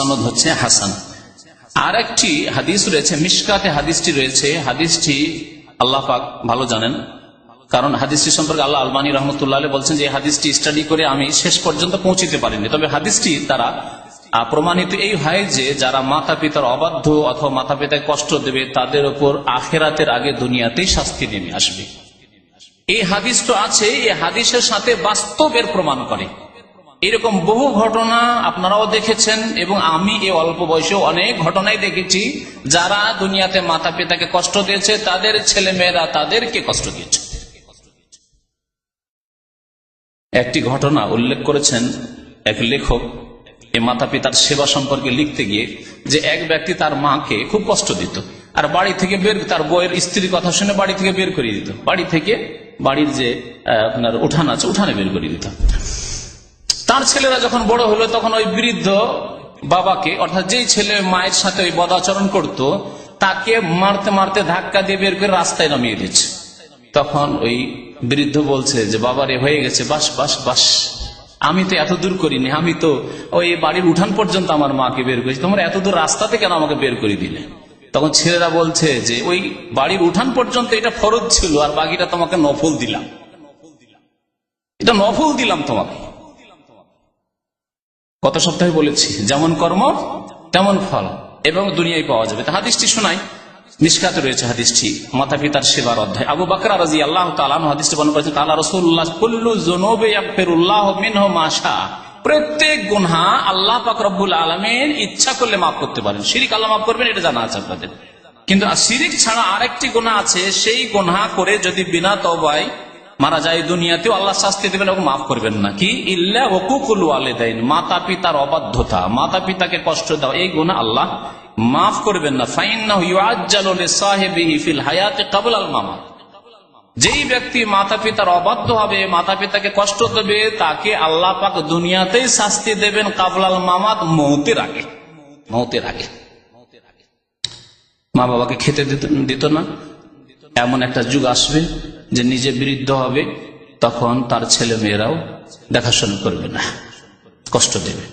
সনদ হচ্ছে হাসান। আর একটি হাদিস রয়েছে মিসকাতে হাদিসটি রয়েছে। হাদিসটি আল্লাহ পাক ভালো জানেন, কারণ হাদিসটি সম্পর্কে আল্লাহ আলমানী রহমতুল্লাহ বলছেন যে হাদিসটি স্টাডি করে আমি শেষ পর্যন্ত পৌঁছিতে পারিনি। তবে হাদিসটি তারা প্রমাণিত এই হয় যে, যারা মাতা পিতার অবাধ্য অথবা মাতা পিতায় কষ্ট দেবে, তাদের উপর আখেরাতের আগে দুনিয়াতেই শাস্তি নেমে আসবে। এই হাদিস তো আছে এই হাদিসের সাথে বাস্তবের প্রমাণ করে। এরকম বহু ঘটনা আপনারাও দেখেছেন এবং আমি এই অল্প বয়সে অনেক ঘটনাই দেখেছি। যারা দুনিয়াতে মাতা পিতাকে কষ্ট দিয়েছে, তাদের ছেলে মেয়েরা তাদেরকে কষ্ট দিয়েছে। একটি ঘটনা উল্লেখ করেছেন এক লেখক এই মাতা পিতার সেবা সম্পর্কে লিখতে গিয়ে যে এক ব্যক্তি তার মাকে খুব কষ্ট দিত আর বাড়ি থেকে বের, তার বইয়ের স্ত্রীর কথা শুনে বাড়ি থেকে বের করিয়ে দিত। বাড়ি থেকে বাড়ির যে আপনার উঠান আছে, উঠানে বের করিয়ে দিত। তার ছেলেরা যখন বড় হলো, তখন ওই বৃদ্ধ বাবাকে, অর্থাৎ যেই ছেলে মায়ের সাথে ওই বদাচরণ করত, তাকে মারতে মারতে ধাক্কা দিয়ে বের করে রাস্তায় নামিয়ে দিচ্ছে তখন ওই বৃদ্ধ বলছে যে, বাবারে, হয়ে গেছে, বাস বাস বাস। আমি তো এত দূর করিনি, আমি তো ওই বাড়ির উঠান পর্যন্ত আমার মাকে বের করেছি। তোমরা এত দূর রাস্তাতে কেন আমাকে বের করে দিলে? তখন ছেলেরা বলছে যে, ওই বাড়ির উঠান পর্যন্ত এটা ফরজ ছিল, আর বাকিটা তোমাকে নফল দিলাম। এটা নফল দিলাম তোমাকে। গত সপ্তাহে বলেছি, যেমন কর্ম, তেমন ফল, এবং দুনিয়ায় পাওয়া যাবে। তা হাদিসটি শোনাই। নিষ্কাত রয়েছে হাদিসটি। মাতা পিতার সেবার অধ্যায়। আবু বাকর রাজি আল্লাহ তালান হাদিসটি বর্ণনা করেছেন তালা রসুল্লাহ প্রত্যেক গুনহা আল্লাহ পাক রব্বুল আলমের ইচ্ছা করলে মাফ করতে পারেন। শিরিক আল্লাহ মাফ করবেন, এটা জানা আছে আপনাদের। কিন্তু শিরিক ছাড়া আরেকটি গুনাহ আছে, সেই গুনহা করে যদি বিনা তবায় মারা যায় দুনিয়াতেও আল্লাহ শাস্তি দেবেন এবং মাফ করবেন না। কি? ইল্লা ওকুকুল ওয়ালেদাইন মাতা পিতার অবাধ্যতা মাতা পিতাকে কষ্ট দাও এই গুণা আল্লাহ মাফ করবেন না। ফিল হায়াতি ক্বাবলা আল মামা যেই ব্যক্তি মাতা পিতার অবাধ্য হবে মাতা পিতাকে কষ্ট দেবে, তাকে আল্লাহ পাক দুনিয়াতেই শাস্তি দেবেন কাবলাল মামাত মৌতের আগে। মৌতের আগে। মা বাবাকে খেতে দিত না? এমন একটা যুগ আসবে যে নিজে বৃদ্ধ হবে তখন তার ছেলে মেয়েরাও দেখাশোনা করবে না কষ্ট দেবে।